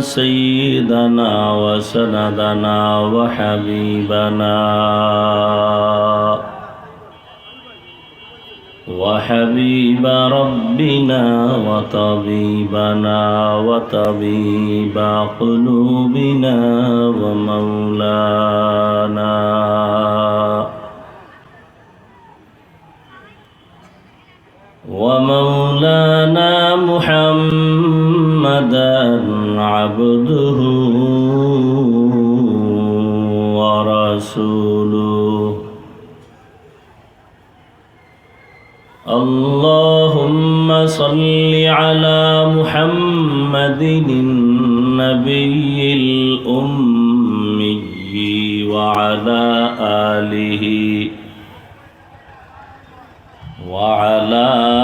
سيدنا وسندنا وحبيبنا. وحبيب ربنا وطبيبنا وطبيب قلوبنا ومولانا. ومولانا محمدا عبده ورسوله. اللهم صل على محمد النبي الأمي وعلى آله وعلى آله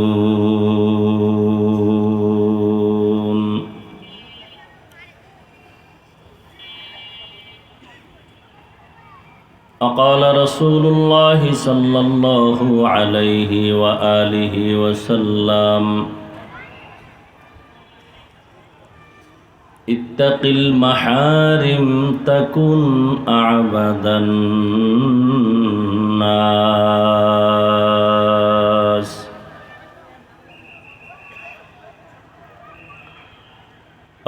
أقال رسول الله صلى الله عليه وآله وسلم اتق المحارم تكن أعبد الناس.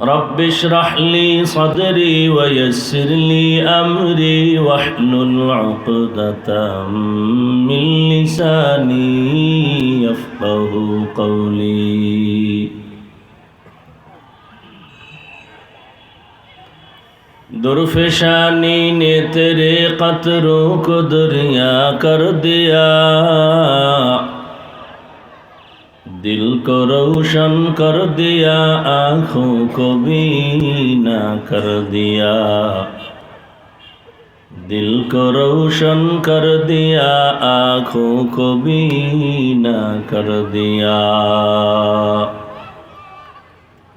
رب اشرح لي صدري ويسر لي أمري واحلل عقدة من لساني يفقه قولي. درفشانی نے تیرے قطروں کو دریا کر دیا দিল কো রৌশন কর দিয়া, আঁখো কবি না কর দিয়া। দিল কো রৌশন কর দিয়া, আঁখো কবি না কর দিয়া।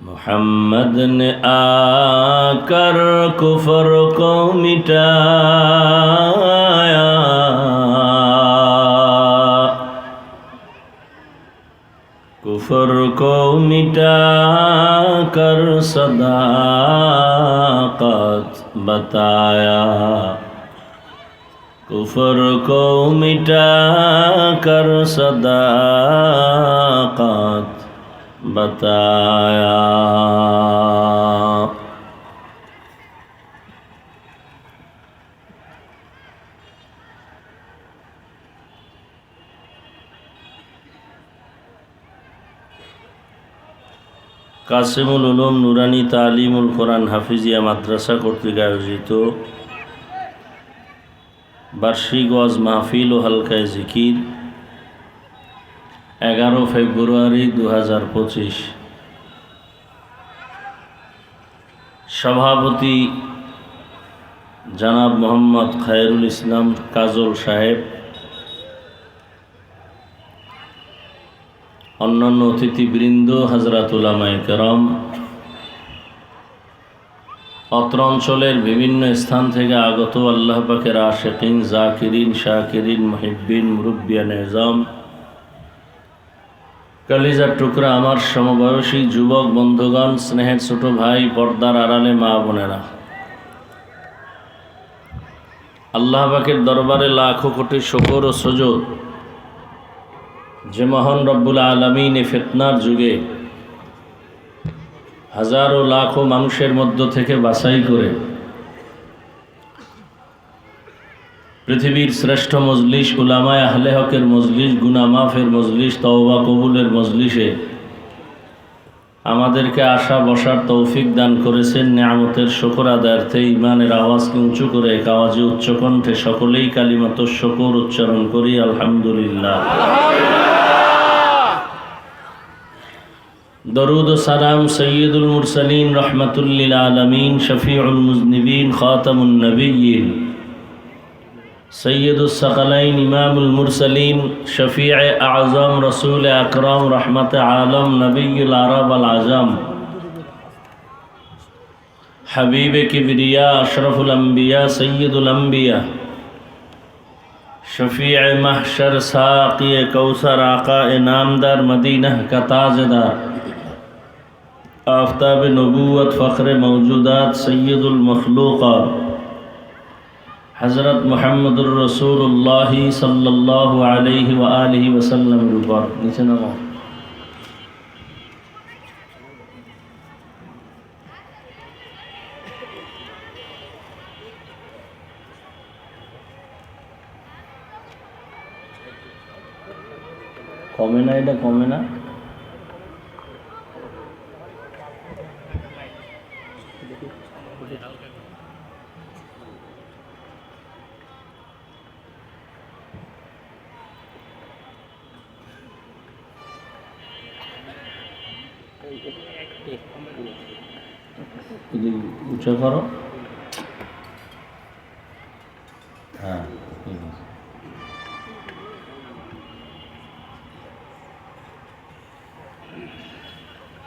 محمد نے آ کر کفر کو مٹایا कुफर को मिटा कर सदाकत बताया कुफर को मिटा कर सदाकत बताया কাসিমুল উলুম নুরানি তালিমুল কোরআন হাফিজিয়া মাদ্রাসা কর্তৃক আয়োজিত বার্ষিক ওয়াজ মাহফিল ও হালকায় জিকির এগারো ফেব্রুয়ারি দু হাজার পঁচিশ। সভাপতি জানাব মোহাম্মদ খায়রুল ইসলাম কাজল সাহেব অন্যান্য অতিথিবৃন্দ হাজরাতুলামায় কেরম, অত্র অঞ্চলের বিভিন্ন স্থান থেকে আগত আল্লাহ পাকের আশেকিন, জাকিরিন, শাকিরিন মহিবিন মুরব্বিয়ান এজম কালিজার টুকরা আমার সমবয়সী যুবক বন্ধুগণ, স্নেহের ছোট ভাই, পর্দার আড়ালে মা বোনেরা। আল্লাহ পাকের দরবারে লাখো কোটি শকর ও সজোদ যে মহান রব্বুল আলমিন এ ফেতনার যুগে হাজারো লাখো মানুষের মধ্য থেকে বাছাই করে পৃথিবীর শ্রেষ্ঠ মজলিশ উলামায় আহলে হকের মজলিস গুনামাফের মজলিশ তওবা কবুলের মজলিসে আমাদেরকে আশা বসার তৌফিক দান করেছেন। নিয়ামতের শকর আদায়ার্থে ইমানের আওয়াজকে উঁচু করে এক আওয়াজে উচ্চকণ্ঠে সকলেই কালিমাত শকর উচ্চারণ করি, আলহামদুলিল্লাহ। দরুদ সালাম সৈয়দুল মুরসালিন রহমতুল্লিল আলমিন, শফিউল মুজনিবিন খাতামুল سید الصقلین امام المرسلین، شفیع اعظم رسول اکرم، رحمت عالم، نبی العرب العظم، حبیب کبریا، اشرف الانبیاء، سید الانبیاء، شفیع محشر، ساقی کوثر، آقا نامدار مدینہ کا تاجدار، آفتاب نبوت، فخر موجودات، سید المخلوقات হজরত মোহাম্মদুর রসুল্লাহ সাল্লাহ আলহি ও আলহি ওসাল্লামের উপর। নিচে নামা। কমে না এটা, কমে না। যদি উঁচু করো। হ্যাঁ ঠিক আছে।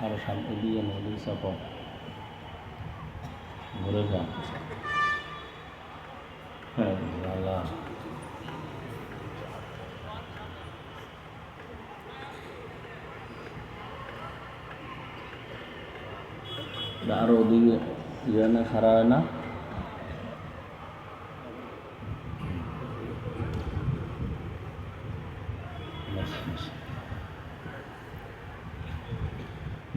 আরও শান্তি দিয়ে নদী চাপ ঘুরে যা হ্যাঁ আল্লাহ আরও ওদিকে ইয়ে না খারাপ হয় না।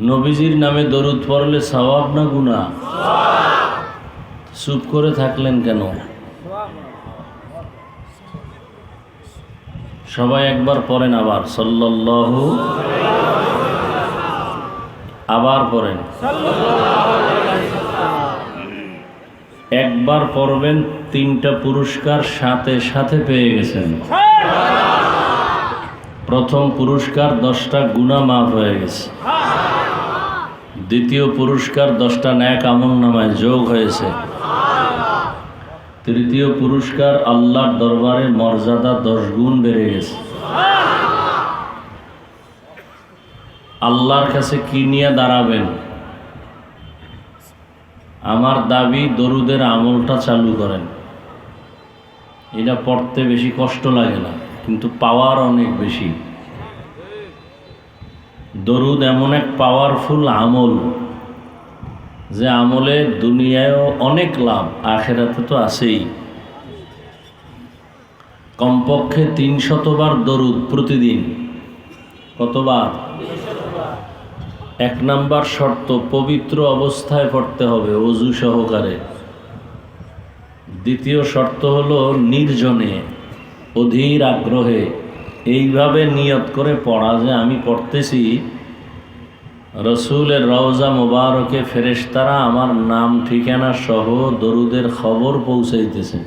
নবীজির নামে দরুদ পড়লে সওয়াব না গুণা চুপ করে থাকলেন কেন সবাই একবার পড়েন আবার, সাল্লাল্লাহু আবার পড়েন। একবার পড়বেন, তিনটা পুরস্কার সাথে সাথে পেয়ে গেছেন। প্রথম পুরস্কার দশটা গুণা মাফ হয়ে গেছে। দ্বিতীয় পুরস্কার দশটা ন্যাক আমল নামায় যোগ হয়েছে। তৃতীয় পুরস্কার আল্লাহর দরবারে মর্যাদা দশ গুণ বেড়ে গেছে। আল্লাহর কাছে কি নিয়ে দাঁড়াবেন? আমার দাবি, দরুদের আমলটা চালু করেন। এটা পড়তে বেশি কষ্ট লাগে না, কিন্তু পাওয়ার অনেক বেশি। দরুদ এমন এক পাওয়ারফুল আমল, যে আমলে দুনিয়ায়ও অনেক লাভ, আখেরাতে তো আছেই। কমপক্ষে তিন শতবার দরুদ প্রতিদিন। কতবার? এক নাম্বার শর্ত, পবিত্র অবস্থায় পড়তে হবে অজু সহকারে। দ্বিতীয় শর্ত হলো নির্জনে, অধীর আগ্রহে। এইভাবে নিয়ত করে পড়া যে আমি পড়তেছি, রসুলের রওজা মোবারকে ফেরেশতারা আমার নাম, ঠিকানা সহ দরুদের খবর পৌঁছাইতেছে।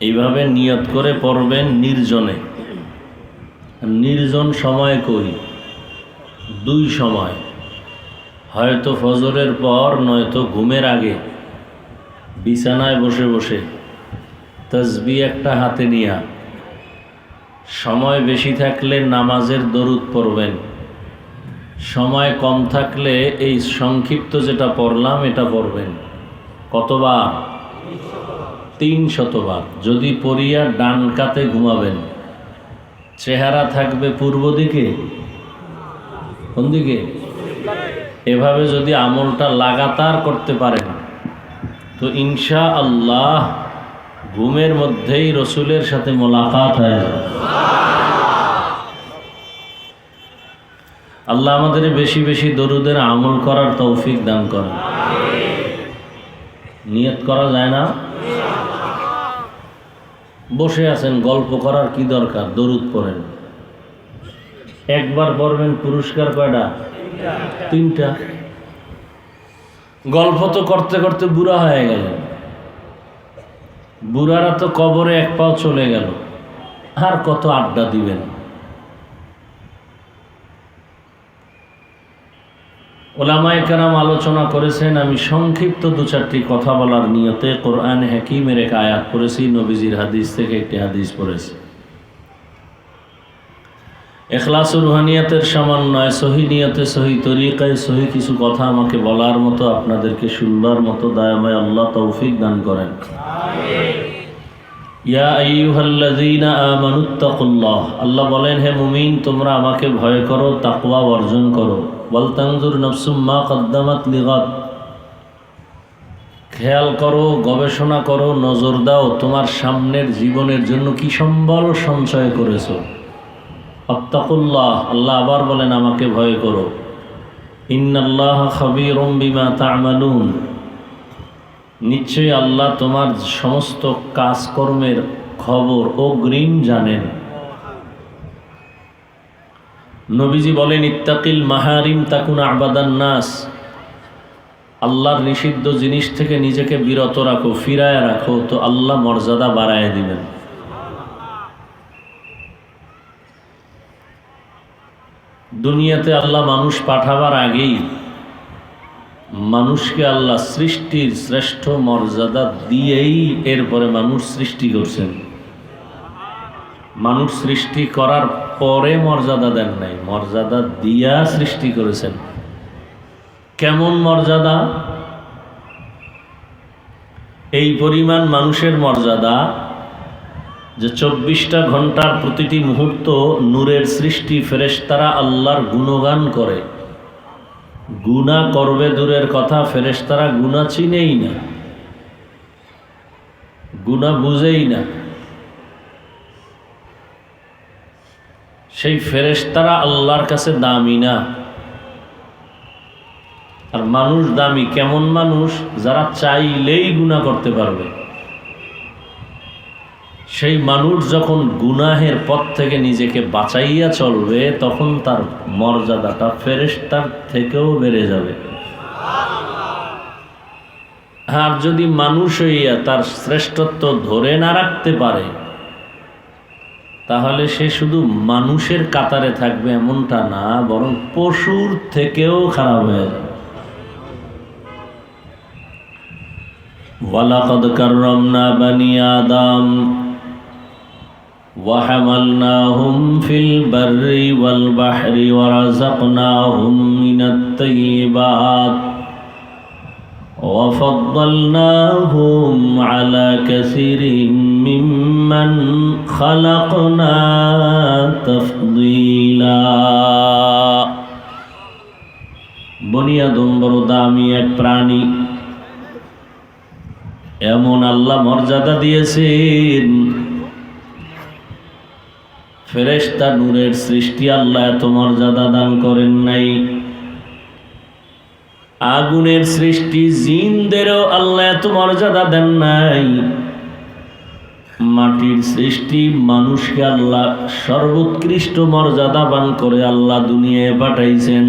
এইভাবে নিয়ত করে পড়বেন নির্জনে। নির্জন সময় কই? দুই সময়। হয়তো ফজরের পর, নয়তো ঘুমের আগে। বিছানায় বসে বসে তসবি একটা হাতে নিয়া। সময় বেশি থাকলে নামাজের দরুদ পড়বেন। সময় কম থাকলে এই সংক্ষিপ্ত যেটা পড়লাম, এটা পড়বেন। কতবার? তিন শতবার। যদি পড়িয়া ডান কাতে ঘুমাবেন। চেহারা থাকবে পূর্ব দিকে? কোন দিকে? এভাবে যদি আমলটা লাগাতার করতে পারেন, তো ইনশা আল্লাহ ঘুমের মধ্যেই রসুলের সাথে মোলাকাত হয়ে আল্লাহ আমাদের বেশি বেশি দরুদের আমল করার তৌফিক দান করেন। নিয়ত করা যায় না? বসে আছেন, গল্প করার কি দরকার? দরুদ পড়েন। একবার পড়বেন পুরস্কার কয়টা? তিনটা। গল্প তো করতে করতে বুড়া হয়ে গেল। বুড়ারা তো কবরে এক পাও চলে গেল। আর কত আড্ডা দিবেন? ওলামায় কারাম আলোচনা করেছেন, আমি সংক্ষিপ্ত দু চারটি কথা বলার নিয়তে কোরআন হাকিমের এক আয়াত করেছি নবীজির হাদিস থেকে একটি হাদিস পড়েছি। এখলাস রুহানিয়াতের সমন্বয়, সহি নিয়তে, সহি তরিকায়, সহি কিছু কথা আমাকে বলার মতো, আপনাদেরকে শুনবার মতো, দয়াময় আল্লাহ তৌফিক দান করেন। ইয়া আল্লাহ বলেন, হে মুমিন, তোমরা আমাকে ভয় করো, তাকওয়া অর্জন করো। বল তানজুর নফসুম মা কদ্দামাত লিগাত খেয়াল করো, গবেষণা করো, নজর দাও, তোমার সামনের জীবনের জন্য কি সম্বল সঞ্চয় করেছ। আত্তাকুল্লাহ, আল্লাহ আবার বলেন, আমাকে ভয় করো। ইন্নাল্লাহ খাবীরুম বিমা তা'মালুন। নিশ্চয়ই আল্লাহ তোমার সমস্ত কাজকর্মের খবর অগ্রিম জানেন। নবীজি বলেন, ইত্তাকিল মাহারিম তাকুন আবাদান নাস। আল্লাহর নিষিদ্ধ জিনিস থেকে নিজেকে বিরত রাখো, ফিরায় রাখো, তো আল্লাহ মর্যাদা বাড়ায় দিবেন। দুনিয়াতে আল্লাহ মানুষ পাঠাবার আগেই মানুষকে আল্লাহ সৃষ্টির শ্রেষ্ঠ মর্যাদা দিয়েই এরপরে মানুষ সৃষ্টি করছেন। মানুষ সৃষ্টি করার পরে মর্যাদা দেন নাই, মর্যাদা দিয়া সৃষ্টি করেছেন। কেমন মর্যাদা? এই পরিমাণ মানুষের মর্যাদা যে চব্বিশটা ঘণ্টার প্রতিটি মুহূর্ত নূরের সৃষ্টি ফেরেশতারা আল্লাহর গুণগান করে। গুণা করবে দূরের কথা, ফেরেশতারা গুণা চিনেই না। গুণা বুঝেই না। সেই ফেরেশতারা আল্লাহর কাছে দামি না। আর মানুষ দামি, কেমন মানুষ? যারা চাইলেই গুণা করতে পারবে। সেই মানুষ যখন গুনাহের পথ থেকে নিজেকে বাঁচাইয়া চলবে, তখন তার মর্যাদাটা ফেরেশতার থেকেও বেড়ে যাবে। আর যদি মানুষ হইয়া তার শ্রেষ্ঠত্ব ধরে না রাখতে পারে, তাহলে সে শুধু মানুষের কাতারে থাকবে এমনটা না, বরং পশুর থেকেও খারাপ হয়ে যাবে। ওয়ালাকদ কাররামনা বানি আদম وحملناهم في البر والبحر ورزقناهم من الطيبات وفضلناهم على كثير ممن خلقنا تفضيلا বনিয়াদম বড় দামি এক প্রাণী এমন আল্লাহ মর্যাদা দিয়েছেন ফেরেশতা নূরের সৃষ্টি আল্লাহ এত মর্যাদা দান করেন নাই। আগুনের সৃষ্টি জিনদেরও আল্লাহ এত মর্যাদা দেন নাই। মাটির সৃষ্টি মানুষকে আল্লাহ সর্বোৎকৃষ্ট মর্যাদাবান করে আল্লাহ দুনিয়ায় পাঠাইছেন।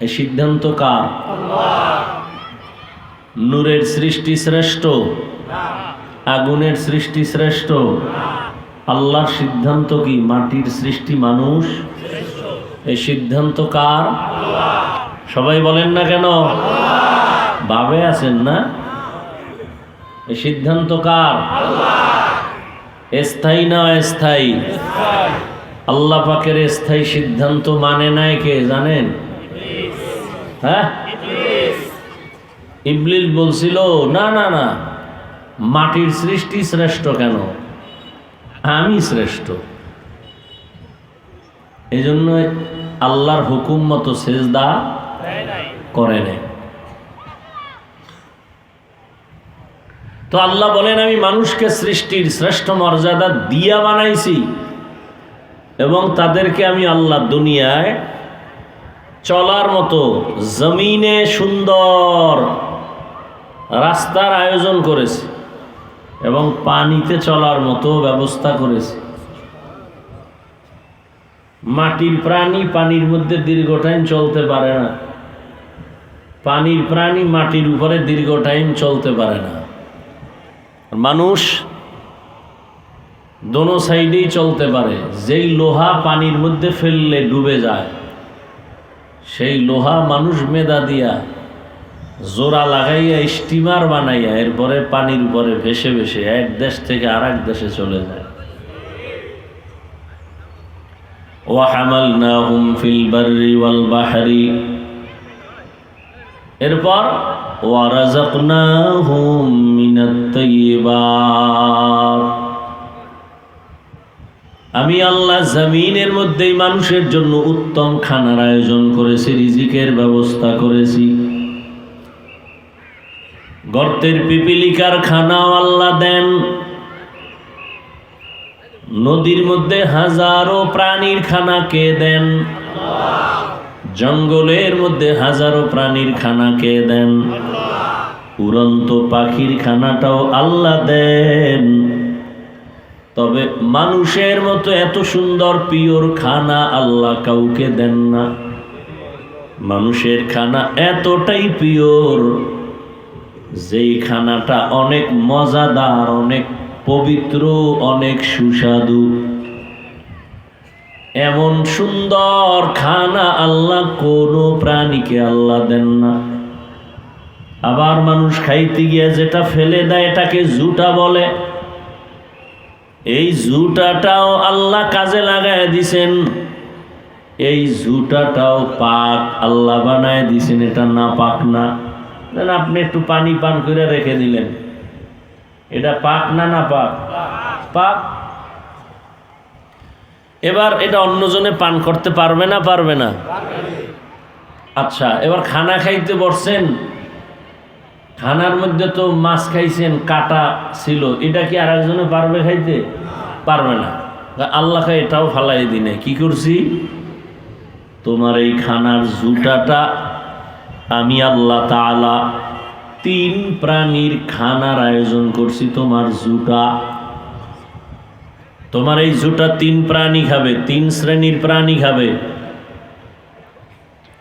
এই সিদ্ধান্ত কার? নূরের সৃষ্টি শ্রেষ্ঠ? আগুনের সৃষ্টি শ্রেষ্ঠ? আল্লাহর সিদ্ধান্ত কি? মাটির সৃষ্টি মানুষ? এই সিদ্ধান্ত কার? সবাই বলেন না কেন? ভাবে আছেন না? এই সিদ্ধান্ত কার? স্থায়ী না অস্থায়ী? আল্লাহ পাকের স্থায়ী সিদ্ধান্ত মানে নাই কে, জানেন? হ্যাঁ? ইবলিল বলছিল, না না না, মাটির সৃষ্টি শ্রেষ্ঠ কেন? আমি শ্রেষ্ঠ। এই জন্য আল্লাহর হুকুম মতো সেজদা করে নেয়। তো আল্লাহ বলেন, আমি মানুষকে সৃষ্টির শ্রেষ্ঠ মর্যাদা দিয়া বানাইছি এবং তাদেরকে আমি আল্লাহ দুনিয়ায় চলার মতো জমিনে সুন্দর রাস্তার আয়োজন করেছি। এবং পানিতে চলার মতো ব্যবস্থা করেছি। মাটির প্রাণী পানির মধ্যে দীর্ঘ টাইম চলতে পারে না। পানির প্রাণী মাটির উপরে দীর্ঘ টাইম চলতে পারে না। মানুষ দোনো সাইডেই চলতে পারে। যেই লোহা পানির মধ্যে ফেললে ডুবে যায়, সেই লোহা মানুষ মেদা দিয়া জোড়া লাগাইয়া স্টিমার বানাইয়া এরপরে পানির উপরে ভেসে ভেসে এক দেশ থেকে আর দেশে চলে যায়। এরপর আমি আল্লাহ জমিনের মধ্যেই মানুষের জন্য উত্তম খানার আয়োজন করেছি, রিজিকের ব্যবস্থা করেছি। গর্তের পিপিলিকার খানাও আল্লাহ দেন। নদীর মধ্যে হাজারো প্রাণীর খানা কে দেন? জঙ্গলের মধ্যে হাজারো প্রাণীর খানা কে দেন? উড়ন্ত পাখির খানাটাও আল্লাহ দেন। তবে মানুষের মতো এত সুন্দর পিওর খানা আল্লাহ কাউকে দেন না। মানুষের খানা এতটাই পিওর যেই খানাটা অনেক মজাদার, অনেক পবিত্র, অনেক সুস্বাদু। এমন সুন্দর খানা আল্লাহ কোনো প্রাণীকে আল্লাহ দেন না। আবার মানুষ খাইতে গিয়ে যেটা ফেলে দেয়, এটাকে জুটা বলে। এই জুটাটাও আল্লাহ কাজে লাগায় দিছেন। এই জুটাটাও পাক আল্লাহ বানায় দিছেন, এটা না পাক না। দেন আপনি একটু পানি পান করে রেখে দিলেন। এটা পাক না না পাক? পাক। এবার এটা অন্যজনে পান করতে পারবে না পারবে না? আচ্ছা এবার খানা খাইতে বসছেন। খানার মধ্যে তো মাছ খাইছেন, কাটা ছিল। এটা কি আর একজনে পারবে খাইতে? পারবে না। আল্লাহকে এটাও ফালাই দিনে। কি করছি? তোমার এই খানার জুটাটা আমি আল্লাহ তাআলা তিন প্রাণীর খানার আয়োজন করছি তোমার জুটা। তোমার এই জুটা তিন প্রাণী খাবে, তিন শ্রেণির প্রাণী খাবে।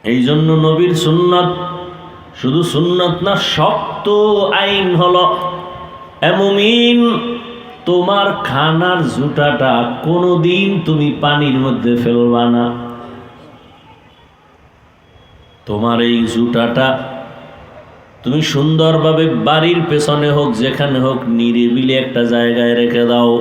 এই জন্য নবীর সুন্নত শুধু সুন্নত না, শক্ত আইন হলো এমন তোমার খানার জুটাটা কোনোদিন তুমি পানির মধ্যে ফেলবা না। তোমার এই জুটাটা তুমি সুন্দরভাবে বাড়ির পেছনে হোক, যেখানে হোক, নিরিবিলি একটা জায়গায় রেখে দাও।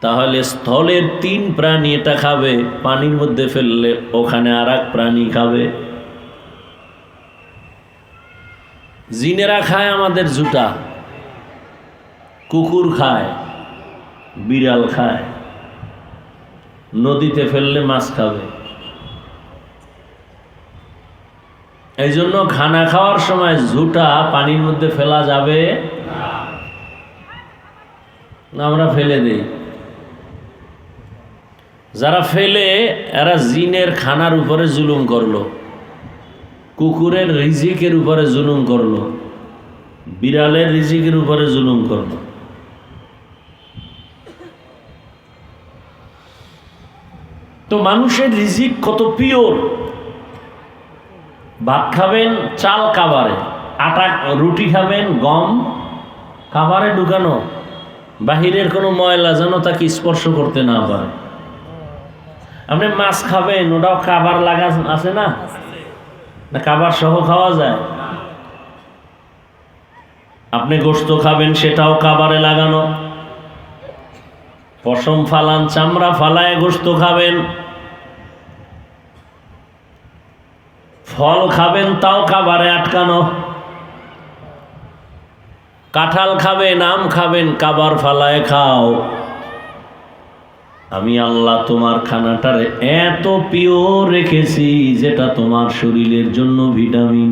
তাহলে স্থলের তিন প্রাণী এটা খাবে, পানির মধ্যে ফেললে ওখানে আর প্রাণী খাবে। জিনেরা খায় আমাদের জুটা, কুকুর খায়, বিড়াল খায়, নদীতে ফেললে মাছ খাবে। এই জন্য খানা খাওয়ার সময় ঝুটা পানির মধ্যে ফেলা যাবে। না আমরা ফেলে দিই। যারা ফেলে, এরা জিনের খানার উপরে জুলুম করল। কুকুরের রিজিকের উপরে জুলুম করল। বিড়ালের রিজিকের উপরে জুলুম করল। তো মানুষের রিজিক কত পিওর? ভাত খাবেন, চাল কাবারে। আটা, রুটি খাবেন, গম খাবারে ঢুকানো। বাহিরের কোনো ময়লা যেন তাকে স্পর্শ করতে না পারে। আপনি মাছ খাবেন, ওটাও খাবার লাগা আছে না? না সহ খাওয়া যায়? আপনি গোস্ত খাবেন, সেটাও কাবারে লাগানো। পশম ফালান, চামড়া ফালায় গোস্ত খাবেন। ফল খাবেন, তাও খাবারে আটকানো। কাঁঠাল খাবেন আম খাবেন, কাবার ফালায় খাও। আমি আল্লাহ তোমার খানাটারে এত পিওর রেখেছি, যেটা তোমার শরীরের জন্য ভিটামিন